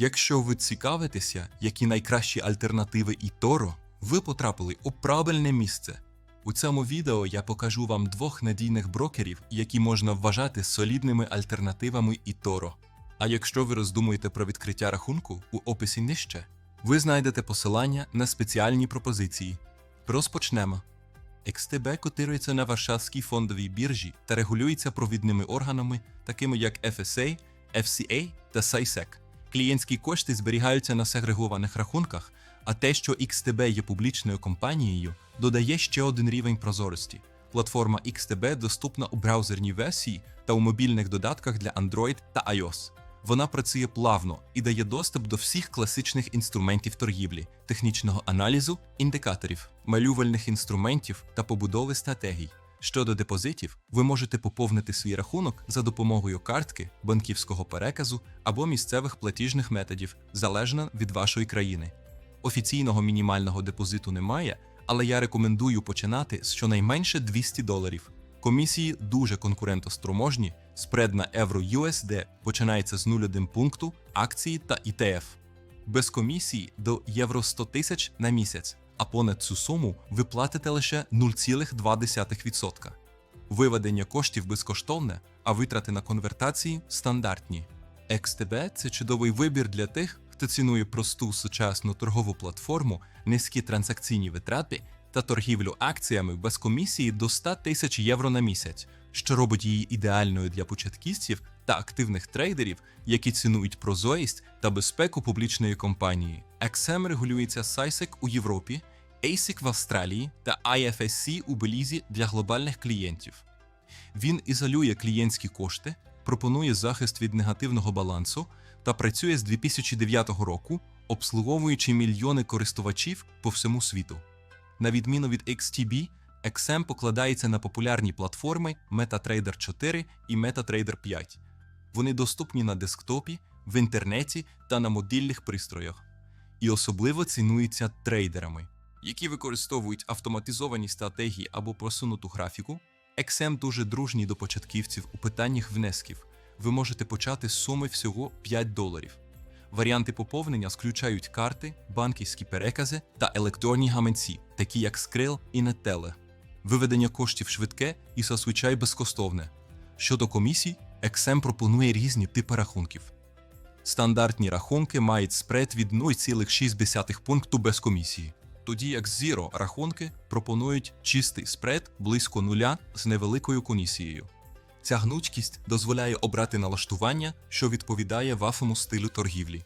Якщо ви цікавитеся, які найкращі альтернативи eToro, ви потрапили у правильне місце. У цьому відео я покажу вам двох надійних брокерів, які можна вважати солідними альтернативами eToro. А якщо ви роздумуєте про відкриття рахунку у описі нижче, ви знайдете посилання на спеціальні пропозиції. Розпочнемо. XTB котирується на Варшавській фондовій біржі та регулюється провідними органами, такими як FSA, FCA та SISEC. Клієнтські кошти зберігаються на сегрегованих рахунках, а те, що XTB є публічною компанією, додає ще один рівень прозорості. Платформа XTB доступна у браузерній версії та у мобільних додатках для Android та iOS. Вона працює плавно і дає доступ до всіх класичних інструментів торгівлі, технічного аналізу, індикаторів, малювальних інструментів та побудови стратегій. Щодо депозитів, ви можете поповнити свій рахунок за допомогою картки, банківського переказу або місцевих платіжних методів, залежно від вашої країни. Офіційного мінімального депозиту немає, але я рекомендую починати з щонайменше 200 доларів. Комісії дуже конкурентоспроможні, спред на євро USD починається з 0,1 пункту, акції та ETF. Без комісії до євро 100 тисяч на місяць, а понад цю суму ви платите лише 0,2%. Виведення коштів безкоштовне, а витрати на конвертації стандартні. XTB – це чудовий вибір для тих, хто цінує просту сучасну торгову платформу, низькі транзакційні витрати та торгівлю акціями без комісії до 100 тисяч євро на місяць, що робить її ідеальною для початківців та активних трейдерів, які цінують прозорість та безпеку публічної компанії. XM регулюється SISEC у Європі, ASIC в Австралії та IFSC у Белізі для глобальних клієнтів. Він ізолює клієнтські кошти, пропонує захист від негативного балансу та працює з 2009 року, обслуговуючи мільйони користувачів по всьому світу. На відміну від XTB, XM покладається на популярні платформи MetaTrader 4 і MetaTrader 5. Вони доступні на десктопі, в інтернеті та на мобільних пристроях. І особливо цінуються трейдерами, які використовують автоматизовані стратегії або просунуту графіку. XM дуже дружній до початківців у питаннях внесків. Ви можете почати з суми всього 5 доларів. Варіанти поповнення включають карти, банківські перекази та електронні гаманці, такі як Skrill і Nettele. Виведення коштів швидке і зазвичай безкоштовне. Щодо комісій, XM пропонує різні типи рахунків. Стандартні рахунки мають спред від 0,6 пункту без комісії, тоді як Zero рахунки пропонують чистий спред близько нуля з невеликою комісією. Ця гнучкість дозволяє обрати налаштування, що відповідає вашому стилю торгівлі.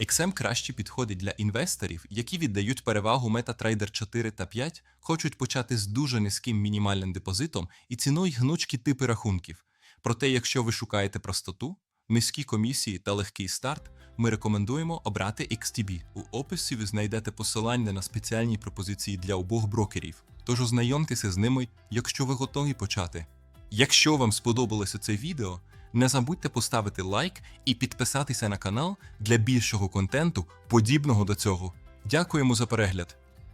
XM краще підходить для інвесторів, які віддають перевагу MetaTrader 4 та 5, хочуть почати з дуже низьким мінімальним депозитом і цінують гнучкі типи рахунків. Проте, якщо ви шукаєте простоту, низькі комісії та легкий старт, ми рекомендуємо обрати XTB. У описі ви знайдете посилання на спеціальні пропозиції для обох брокерів. Тож ознайомтеся з ними, якщо ви готові почати. Якщо вам сподобалося це відео, не забудьте поставити лайк і підписатися на канал для більшого контенту, подібного до цього. Дякуємо за перегляд!